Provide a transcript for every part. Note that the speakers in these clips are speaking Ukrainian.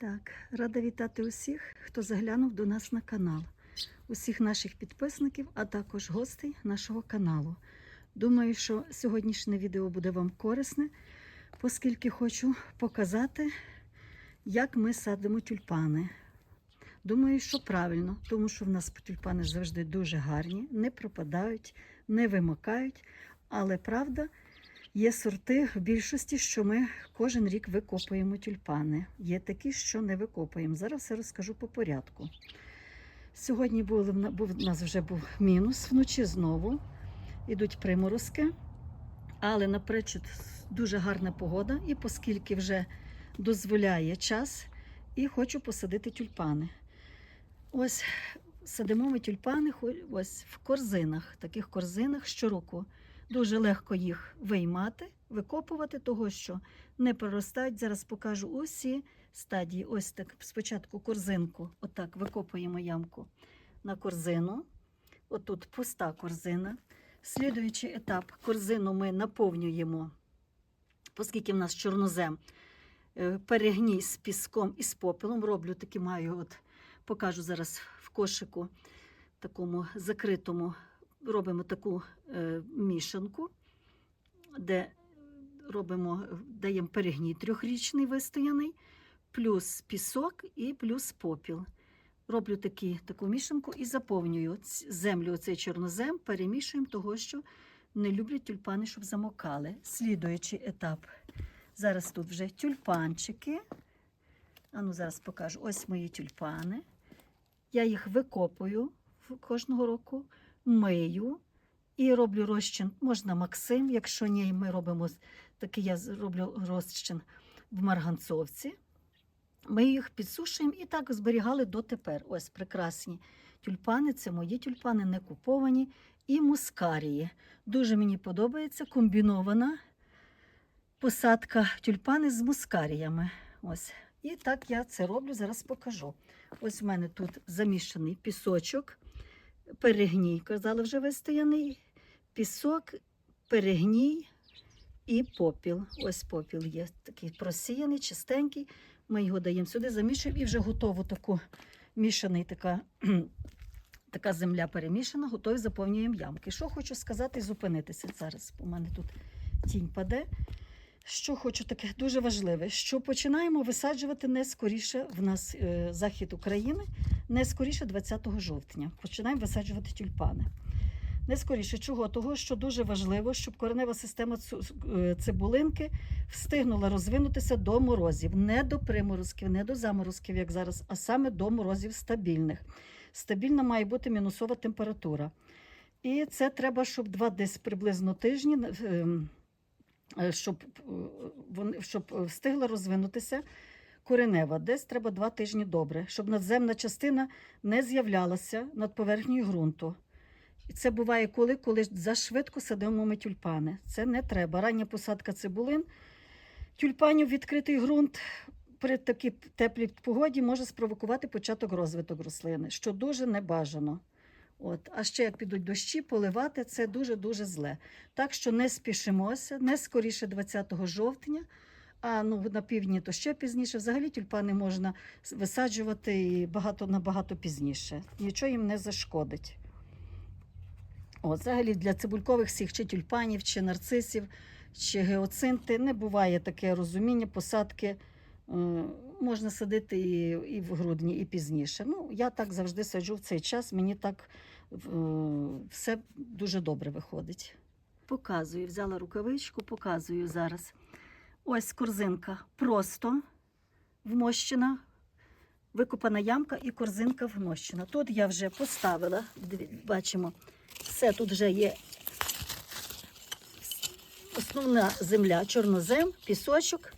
Так, рада вітати усіх, хто заглянув до нас на канал, усіх наших підписників, а також гостей нашого каналу. Думаю, що сьогоднішнє відео буде вам корисне, оскільки хочу показати, як ми садимо тюльпани. Думаю, що правильно, тому що в нас тюльпани завжди дуже гарні, не пропадають, не вимикають. Але правда, Є сорти в більшості, що ми кожен рік викопуємо тюльпани. Є такі, що не викопуємо. Зараз все розкажу по порядку. Сьогодні були, був, у нас вже був мінус, вночі знову йдуть приморозки, але наперечуд дуже гарна погода, і оскільки вже дозволяє час, і хочу посадити тюльпани. Ось садимо ми тюльпани ось в корзинах, таких корзинах щороку. Дуже легко їх виймати, викопувати, того що не проростають. Зараз покажу усі стадії. Ось так. Спочатку корзинку, отак викопуємо ямку на корзину. Отут пуста корзина. Слідуючий етап корзину ми наповнюємо, оскільки в нас чорнозем е, перегній з піском і з попелом. Роблю такі маю, от покажу зараз в кошику, такому закритому робимо таку е, мішанку, де робимо, даємо перегній трьохрічний вистояний, плюс пісок і плюс попіл. Роблю такі, таку мішанку і заповнюю землю, оцей чорнозем, перемішуємо того, що не люблять тюльпани, щоб замокали. Слідуючий етап. Зараз тут вже тюльпанчики. А зараз покажу. Ось мої тюльпани. Я їх викопую кожного року мию і роблю розчин. Можна Максим, якщо ні, ми робимо такий, я роблю розчин в марганцовці. Ми їх підсушуємо і так зберігали дотепер. Ось прекрасні тюльпани. Це мої тюльпани, не куповані. І мускарії. Дуже мені подобається комбінована посадка тюльпани з мускаріями. Ось. І так я це роблю, зараз покажу. Ось в мене тут замішаний пісочок перегній, казали, вже вистояний, пісок, перегній і попіл. Ось попіл є такий просіяний, чистенький. Ми його даємо сюди, замішуємо і вже готово таку мішаний, така така земля перемішана, готові заповнюємо ямки. Що хочу сказати зупинитися зараз. У мене тут тінь паде. Що хочу таке дуже важливе, що починаємо висаджувати не скоріше в нас е, захід України, не скоріше 20 жовтня. Починаємо висаджувати тюльпани. Не скоріше чого? Того, що дуже важливо, щоб коренева система е, цибулинки встигнула розвинутися до морозів, не до приморозків, не до заморозків, як зараз, а саме до морозів стабільних. Стабільна має бути мінусова температура. І це треба, щоб два десь приблизно тижні. Е, щоб е, щоб встигла розвинутися коренева. Десь треба два тижні добре, щоб надземна частина не з'являлася над поверхнею ґрунту. І це буває коли, коли зашвидко садимо ми тюльпани. Це не треба. Рання посадка цибулин. Тюльпанів відкритий ґрунт при такій теплій погоді може спровокувати початок розвиток рослини, що дуже небажано. От. А ще як підуть дощі, поливати це дуже-дуже зле. Так що не спішимося, не скоріше 20 жовтня, а ну, на півдні то ще пізніше. Взагалі тюльпани можна висаджувати і багато, набагато пізніше. Нічого їм не зашкодить. От, Взагалі для цибулькових сіх чи тюльпанів, чи нарцисів, чи геоцинти не буває таке розуміння, посадки. Е, можна садити і і в грудні, і пізніше. Ну, Я так завжди саджу в цей час, мені так е, все дуже добре виходить. Показую, взяла рукавичку, показую зараз. Ось корзинка просто вмощена, викопана ямка і корзинка вмощена. Тут я вже поставила, бачимо, все тут вже є основна земля, чорнозем, пісочок.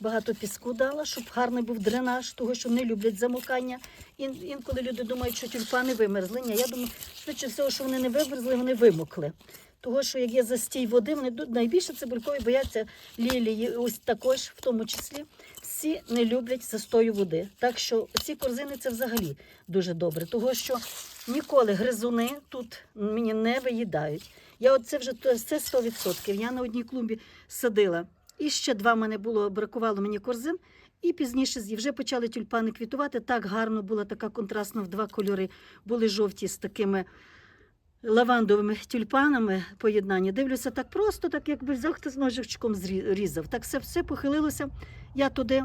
Багато піску дала, щоб гарний був дренаж, того що не люблять замокання. Ін, інколи люди думають, що тюльпани вимерзли. Ні, я думаю, швидше всього, що вони не вимерзли, вони вимокли. Того, що як є застій води, вони найбільше цибулькові бояться лілії, ось також, в тому числі, всі не люблять застою води. Так що ці корзини це взагалі дуже добре, того що ніколи гризуни тут мені не виїдають. Я от це вже це 100%. Я на одній клумбі садила. І ще два мене було, бракувало мені корзин. І пізніше вже почали тюльпани квітувати. Так гарно була така контрастна в два кольори. Були жовті з такими лавандовими тюльпанами поєднання. Дивлюся, так просто, так якби взяв хтось ножичком зрі- різав. Так все, все похилилося. Я туди,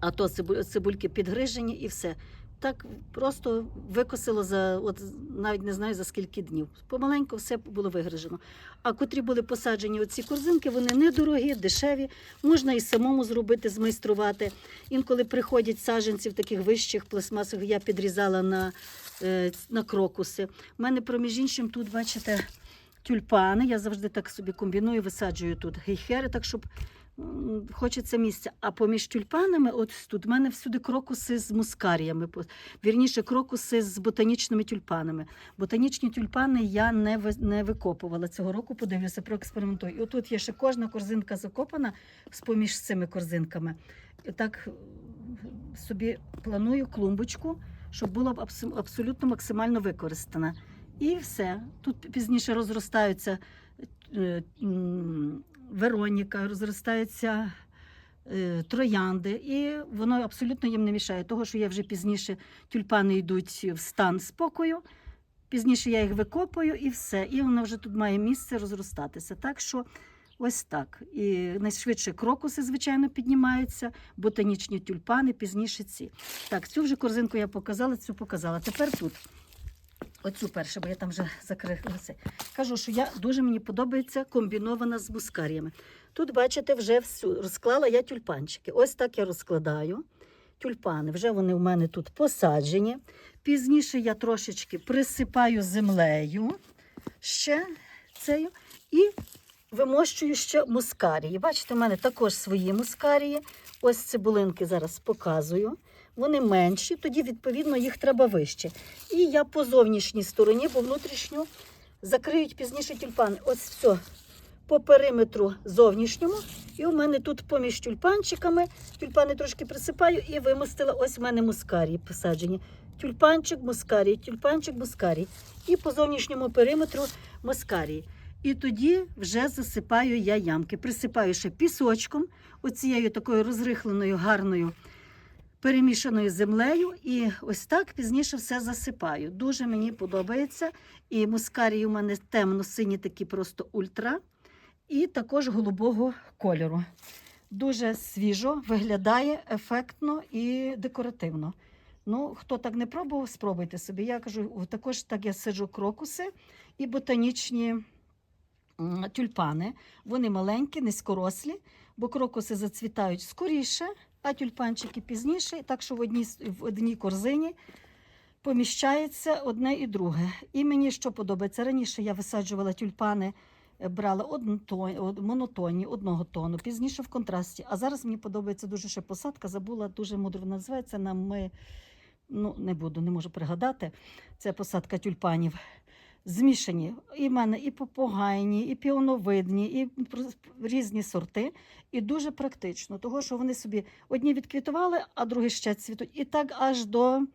а то цибульки підгрижені і все. Так просто викосило за от навіть не знаю за скільки днів. Помаленьку все було вигрижено. А котрі були посаджені оці корзинки, вони недорогі, дешеві. Можна і самому зробити, змайструвати. Інколи приходять саджанців таких вищих пластмасових, я підрізала на, е, на крокуси. У мене проміж іншим тут, бачите, тюльпани. Я завжди так собі комбіную, висаджую тут гейхери, так щоб хочеться місця. А поміж тюльпанами, от тут в мене всюди крокуси з мускаріями. Вірніше, крокуси з ботанічними тюльпанами. Ботанічні тюльпани я не, не викопувала цього року, подивлюся, проекспериментую. І отут є ще кожна корзинка закопана з поміж цими корзинками. І так е, собі планую клумбочку, щоб була б абсолютно максимально використана. І все. Тут пізніше розростаються е, Вероніка, розростаються е, троянди, і воно абсолютно їм не мішає. Того, що я вже пізніше тюльпани йдуть в стан спокою. Пізніше я їх викопую і все. І воно вже тут має місце розростатися. Так що ось так. І найшвидше крокуси, звичайно, піднімаються, ботанічні тюльпани, пізніше ці. Так, цю вже корзинку я показала, цю показала. Тепер тут. Оцю першу, бо я там вже закрила це. Кажу, що я дуже мені подобається комбінована з мускаріями. Тут, бачите, вже всю розклала я тюльпанчики. Ось так я розкладаю тюльпани. Вже вони у мене тут посаджені. Пізніше я трошечки присипаю землею ще цею і вимощую ще мускарії. Бачите, в мене також свої мускарії. Ось цибулинки зараз показую. Вони менші, тоді, відповідно, їх треба вище. І я по зовнішній стороні, бо внутрішню закриють пізніше тюльпани. Ось все по периметру зовнішньому. І у мене тут поміж тюльпанчиками, тюльпани трошки присипаю і вимостила. Ось у мене мускарії посаджені. Тюльпанчик, мускарій, тюльпанчик, мускарій. І по зовнішньому периметру мускарії. І тоді вже засипаю я ямки. Присипаю ще пісочком, оцією такою розрихленою, гарною перемішаною землею. І ось так пізніше все засипаю. Дуже мені подобається. І мускарії у мене темно-сині, такі просто ультра. І також голубого кольору. Дуже свіжо, виглядає ефектно і декоративно. Ну, хто так не пробував, спробуйте собі. Я кажу, також так я сиджу крокуси і ботанічні тюльпани. Вони маленькі, низькорослі, бо крокуси зацвітають скоріше, а тюльпанчики пізніше. Так що в одній, в одній корзині поміщається одне і друге. І мені що подобається? Раніше я висаджувала тюльпани, е, брала однотон, монотонні, одного тону, пізніше в контрасті. А зараз мені подобається дуже ще посадка, забула дуже мудро називається на ми. Ну, не буду, не можу пригадати. Це посадка тюльпанів. Змішані. І в мене і попугайні, і піоновидні, і різні сорти. І дуже практично, того, що вони собі одні відквітували, а другі ще цвітуть. І так аж до.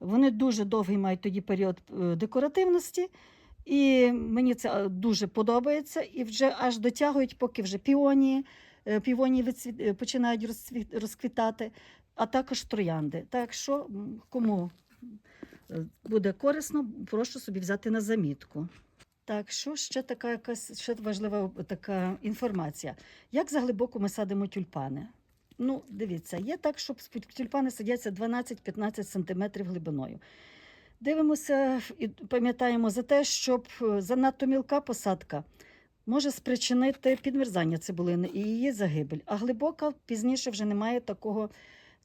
Вони дуже довгий мають тоді період е, декоративності. І мені це е, дуже подобається. І вже аж дотягують, поки вже піонії, е, півонії починають розквітати, а також троянди. Так що, кому буде корисно, прошу собі взяти на замітку. Так, що ще така якась ще важлива така інформація. Як заглибоко ми садимо тюльпани? Ну, дивіться, є так, щоб тюльпани садяться 12-15 см глибиною. Дивимося і пам'ятаємо за те, щоб е, занадто мілка посадка може спричинити підмерзання цибулини і її загибель. А глибока пізніше вже немає такого,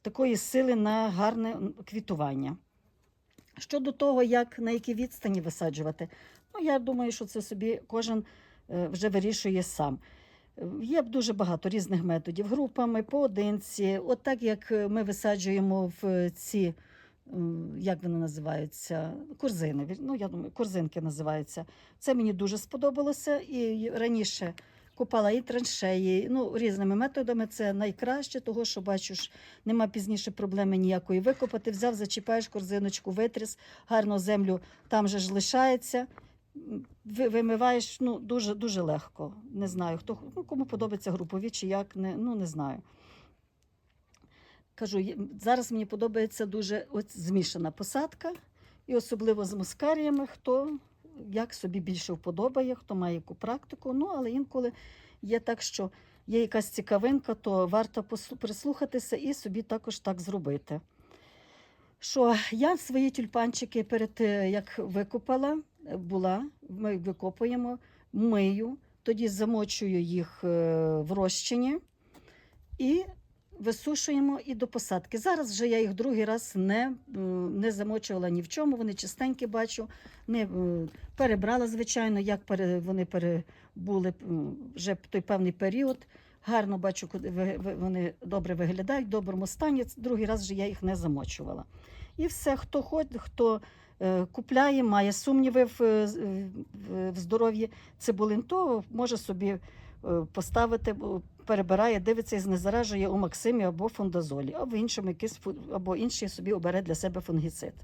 такої сили на гарне квітування. Щодо того, як на якій відстані висаджувати, ну я думаю, що це собі кожен е, вже вирішує сам. Е, Є дуже багато різних методів, групами, поодинці. От так як е, ми висаджуємо в ці, як вони називаються, корзини. Ну, я думаю, корзинки називаються. Це мені дуже сподобалося. І раніше купала і траншеї, ну, різними методами. Це найкраще, того, що бачу, нема пізніше проблеми ніякої викопати. Взяв, зачіпаєш корзиночку, витріс, гарно землю там же ж лишається. Вимиваєш ну, дуже, дуже легко. Не знаю, хто, ну, кому подобається групові чи як, не, ну, не знаю. кажу, зараз мені подобається дуже от змішана посадка, і особливо з мускаріями, хто як собі більше вподобає, хто має яку практику. Ну, але інколи є так, що є якась цікавинка, то варто прислухатися і собі також так зробити. Що я свої тюльпанчики перед е, як викопала, е, була, ми викопуємо, мию, тоді замочую їх е, в розчині і висушуємо і до посадки. Зараз вже я їх другий раз не, е, не замочувала ні в чому, вони чистенькі бачу, не е, перебрала, звичайно, як пере, вони перебули м, вже той певний період. Гарно бачу, куди вони добре виглядають, в доброму стані. Другий раз вже я їх не замочувала. І все, хто ходить, хто е, купляє, має сумніви в, е, в здоров'ї цибулин, то може собі е, поставити, перебирає, дивиться і знезаражує у Максимі або фундазолі, або іншому якийсь або інший собі обере для себе фунгіцид.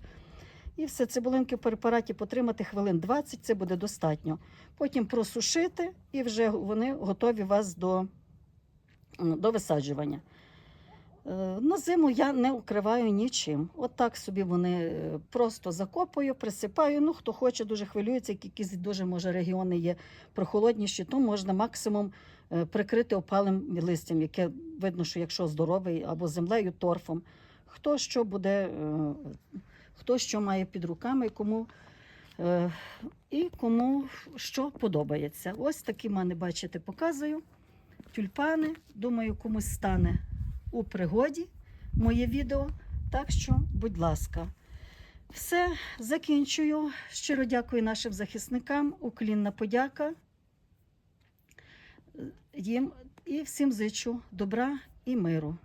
І все, цибулинки в препараті потримати хвилин 20, це буде достатньо. Потім просушити, і вже вони готові вас до, до висаджування. Е, На зиму я не укриваю нічим. От так собі вони е, просто закопую, присипаю. Ну, хто хоче, дуже хвилюється, як якісь дуже може регіони є прохолодніші, то можна максимум е, прикрити опалим листям, яке видно, що якщо здоровий, або землею, торфом. Хто що буде, хто що має під руками, кому. І кому що подобається. Ось такі мене, бачите, показую. Тюльпани. Думаю, комусь стане у пригоді моє відео. Так що, будь ласка, все закінчую. Щиро дякую нашим захисникам. Уклінна подяка їм і всім зичу добра і миру.